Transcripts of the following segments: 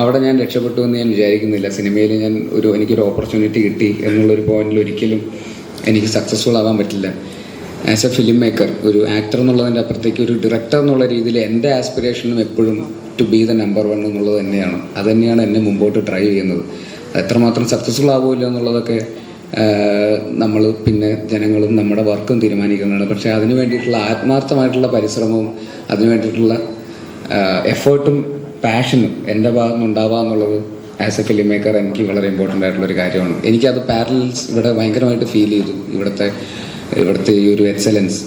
അവിടെ ഞാൻ രക്ഷപ്പെട്ടു എന്ന് ഞാൻ വിചാരിക്കുന്നില്ല. സിനിമയിൽ ഞാൻ ഒരു എനിക്കൊരു ഓപ്പർച്യൂണിറ്റി കിട്ടി എന്നുള്ളൊരു പോയിന്റിൽ ഒരിക്കലും എനിക്ക് സക്സസ്ഫുൾ ആവാൻ പറ്റില്ല. ആസ് എ ഫിലിം മേക്കർ ഒരു ആക്ടർ എന്നുള്ളതിന്റെ അപ്പുറത്തേക്ക് ഒരു ഡയറക്ടർ എന്നുള്ള രീതിയിൽ എന്റെ ആസ്പിറേഷനും എപ്പോഴും to be the number one എന്നുള്ളത് തന്നെയാണ്. അത് തന്നെയാണ് എന്നെ മുമ്പോട്ട് ട്രൈ ചെയ്യുന്നത്. എത്രമാത്രം സക്സസ്ഫുൾ ആവുമല്ലോ എന്നുള്ളതൊക്കെ നമ്മൾ പിന്നെ ജനങ്ങളും നമ്മുടെ വർക്കും തീരുമാനിക്കുന്നതാണ്. പക്ഷേ അതിന് വേണ്ടിയിട്ടുള്ള ആത്മാർത്ഥമായിട്ടുള്ള പരിശ്രമവും അതിന് വേണ്ടിയിട്ടുള്ള എഫേർട്ടും പാഷനും എന്റെ ഭാഗത്ത് നിന്ന് ഉണ്ടാവുക എന്നുള്ളത് ആസ് എ ഫിലിം മേക്കർ എനിക്ക് വളരെ ഇമ്പോർട്ടന്റ് ആയിട്ടുള്ള ഒരു കാര്യമാണ്. എനിക്കത് പാരലൽസ് ഇവിടെ ഭയങ്കരമായിട്ട് ഫീൽ ചെയ്തു. ഇവിടുത്തെ ഇവിടുത്തെ ഈ ഒരു എക്സലൻസ്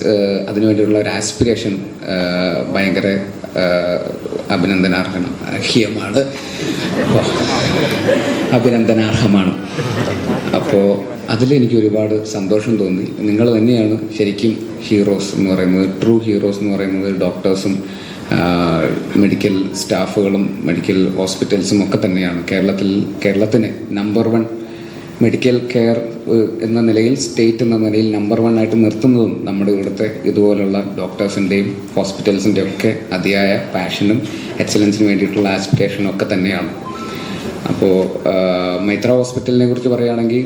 അതിനുവേണ്ടിയുള്ള ഒരു ആസ്പിറേഷൻ ഭയങ്കര അഭിനന്ദനാർഹമാണ്. അഭിനന്ദനാർഹമാണ് അപ്പോൾ അതിലെനിക്ക് ഒരുപാട് സന്തോഷം തോന്നി. നിങ്ങൾ തന്നെയാണ് ശരിക്കും ഹീറോസ് എന്ന് പറയുന്നത് ട്രൂ ഹീറോസ് എന്ന് പറയുന്നത് ഡോക്ടേഴ്സും മെഡിക്കൽ സ്റ്റാഫുകളും മെഡിക്കൽ ഹോസ്പിറ്റൽസും ഒക്കെ തന്നെയാണ്. കേരളത്തിൽ കേരളത്തിന് നമ്പർ വൺ മെഡിക്കൽ കെയർ എന്ന നിലയിൽ സ്റ്റേറ്റ് എന്ന നിലയിൽ നമ്പർ വൺ ആയിട്ട് നിർത്തുന്നതും നമ്മുടെ ഇവിടുത്തെ ഇതുപോലുള്ള ഡോക്ടേഴ്സിന്റെയും ഹോസ്പിറ്റൽസിന്റെയും ഒക്കെ അതിയായ പാഷനും എക്സലൻസിന് വേണ്ടിയിട്ടുള്ള ആസ്പിറ്റേഷനും ഒക്കെ തന്നെയാണ്. അപ്പോൾ മൈത്ര ഹോസ്പിറ്റലിനെ കുറിച്ച് പറയുകയാണെങ്കിൽ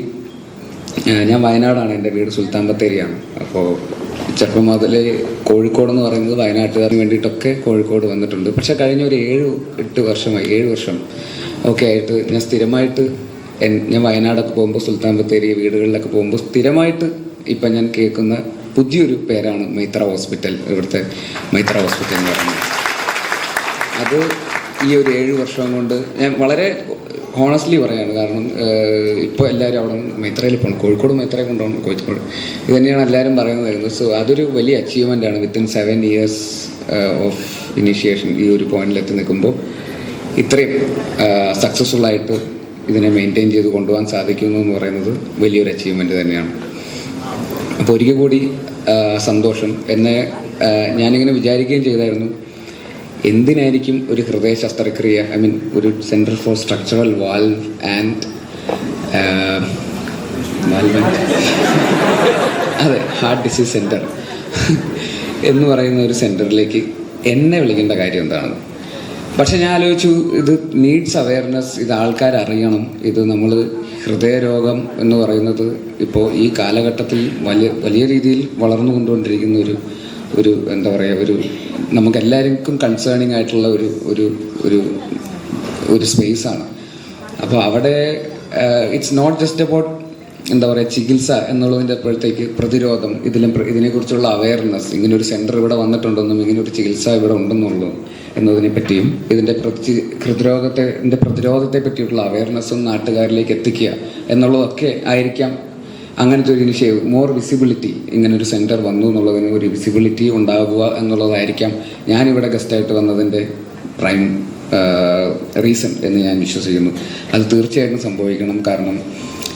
ഞാൻ വയനാടാണ് എന്റെ വീട് സുൽത്താൻ ബത്തേരിയാണ്. അപ്പോൾ ചെറുപ്പം മുതലേ കോഴിക്കോട് എന്ന് പറയുന്നത് വയനാട്ടുകാരന് വേണ്ടിയിട്ടൊക്കെ കോഴിക്കോട് വന്നിട്ടുണ്ട്. പക്ഷെ കഴിഞ്ഞ ഒരു ഏഴ് എട്ട് വർഷമായി ഏഴ് വർഷം ഒക്കെ ആയിട്ട് ഞാൻ സ്ഥിരമായിട്ട് ഞാൻ വയനാടൊക്കെ പോകുമ്പോൾ സുൽത്താൻ ബത്തേരി വീടുകളിലൊക്കെ പോകുമ്പോൾ സ്ഥിരമായിട്ട് ഇപ്പം ഞാൻ കേൾക്കുന്ന പുതിയൊരു പേരാണ് മൈത്ര ഹോസ്പിറ്റൽ ഇവിടുത്തെ മൈത്ര ഹോസ്പിറ്റൽ എന്ന് പറയുന്നത്. അത് ഈ ഒരു ഏഴ് വർഷം കൊണ്ട് ഞാൻ വളരെ ഹോണസ്റ്റ്ലി പറയാണ്. കാരണം ഇപ്പോൾ എല്ലാവരും അവിടെ മൈത്രയിൽ പോകണം കോഴിക്കോട് മൈത്രയെ കൊണ്ടുപോകണം. കോഴിക്കോട്. ഇത് തന്നെയാണ് എല്ലാവരും പറയുന്നത് വരുന്നത് സോ അതൊരു വലിയ അച്ചീവ്മെന്റ് ആണ്. Within seven years of initiation ഈ ഒരു പോയിന്റിലെത്തി നിൽക്കുമ്പോൾ ഇത്രയും സക്സസ്ഫുൾ ആയിട്ട് ഇതിനെ മെയിന്റെയിൻ ചെയ്ത് കൊണ്ടുപോകാൻ സാധിക്കുന്നു എന്ന് പറയുന്നത് വലിയൊരു അച്ചീവ്മെന്റ് തന്നെയാണ്. അപ്പോൾ ഒരിക്കൽ കൂടി സന്തോഷം. എന്നെ ഞാനിങ്ങനെ വിചാരിക്കുകയും ചെയ്തായിരുന്നു. എന്തിനായിരിക്കും ഒരു ഹൃദയ ശസ്ത്രക്രിയ ഐ മീൻ ഒരു centre for structural valve and അതെ ഹാർട്ട് ഡിസീസ് സെന്റർ എന്ന് പറയുന്ന ഒരു സെന്ററിലേക്ക് എന്നെ വിളിക്കേണ്ട കാര്യം എന്താണ്? പക്ഷെ ഞാൻ ആലോചിച്ചു ഇത് നീഡ്സ് അവയർനെസ് ഇത് ആൾക്കാർ അറിയണം ഇത് നമ്മൾ ഹൃദയരോഗം എന്ന് പറയുന്നത് ഇപ്പോൾ ഈ കാലഘട്ടത്തിൽ വലിയ വലിയ രീതിയിൽ വളർന്നു കൊണ്ടുകൊണ്ടിരിക്കുന്ന ഒരു ഒരു എന്താ പറയുക ഒരു നമുക്ക് എല്ലാവർക്കും കൺസേണിങ് ആയിട്ടുള്ള ഒരു ഒരു ഒരു ഒരു സ്പേസാണ് അപ്പോൾ അവിടെ ഇറ്റ്സ് നോട്ട് ജസ്റ്റ് അബൌട്ട് എന്താ പറയുക ചികിത്സ എന്നുള്ളതിന്റെ അപ്പോഴത്തേക്ക് പ്രതിരോധം ഇതിലും ഇതിനെക്കുറിച്ചുള്ള അവയർനെസ് ഇങ്ങനെ ഒരു സെന്റർ ഇവിടെ വന്നിട്ടുണ്ടെന്നും ഇങ്ങനെ ഒരു ചികിത്സ ഇവിടെ ഉണ്ടെന്നുള്ളൂ എന്നതിനെ പറ്റിയും ഇതിന്റെ പ്രതി ഹൃദ്രോഗത്തെ ഇതിന്റെ പ്രതിരോധത്തെ പറ്റിയിട്ടുള്ള അവയർനെസ്സും നാട്ടുകാരിലേക്ക് എത്തിക്കുക എന്നുള്ളതൊക്കെ ആയിരിക്കാം അങ്ങനത്തെ ഒരു ഇനിഷ്യേവ് മോർ വിസിബിലിറ്റി ഇങ്ങനെ ഒരു സെന്റർ വന്നു എന്നുള്ളതിന് ഒരു വിസിബിലിറ്റി ഉണ്ടാകുക എന്നുള്ളതായിരിക്കാം ഞാനിവിടെ ഗസ്റ്റായിട്ട് വന്നതിന്റെ പ്രൈം റീസൺ എന്ന് ഞാൻ വിശ്വസിക്കുന്നു. അത് തീർച്ചയായിട്ടും സംഭവിക്കണം. കാരണം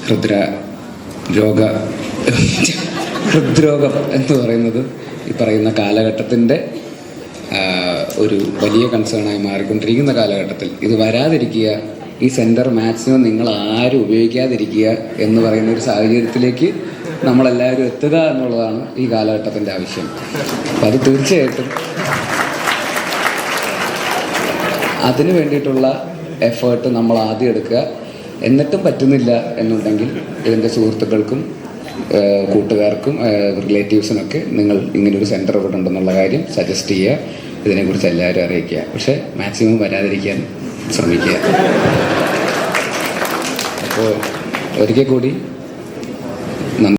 ഹൃദ്ര രോഗ ഹൃദ്രോഗം എന്ന് പറയുന്നത് ഈ പറയുന്ന കാലഘട്ടത്തിന്റെ ഒരു വലിയ കൺസേണായി മാറിക്കൊണ്ടിരിക്കുന്ന കാലഘട്ടത്തിൽ ഇത് വരാതിരിക്കുക ഈ സെന്റർ മാക്സിമം നിങ്ങൾ ആരും ഉപയോഗിക്കാതിരിക്കുക എന്ന് പറയുന്ന ഒരു സാഹചര്യത്തിലേക്ക് നമ്മളെല്ലാവരും എത്തുക എന്നുള്ളതാണ് ഈ കാലഘട്ടത്തിന്റെ ആവശ്യം. അപ്പം അത് തീർച്ചയായിട്ടും അതിന് വേണ്ടിയിട്ടുള്ള എഫേർട്ട് നമ്മൾ ആദ്യം എടുക്കുക. എന്നിട്ടും പറ്റുന്നില്ല എന്നുണ്ടെങ്കിൽ ഇതിന്റെ സുഹൃത്തുക്കൾക്കും കൂട്ടുകാർക്കും റിലേറ്റീവ്സിനൊക്കെ നിങ്ങൾ ഇങ്ങനൊരു സെന്റർ ഇവിടെ ഉണ്ടെന്നുള്ള കാര്യം സജസ്റ്റ് ചെയ്യുക. ഇതിനെക്കുറിച്ച് എല്ലാവരും അറിയിക്കുക. പക്ഷേ മാക്സിമം വരാതിരിക്കാൻ ശ്രമിക്കുക. അപ്പോൾ ഒരിക്കൽ കൂടി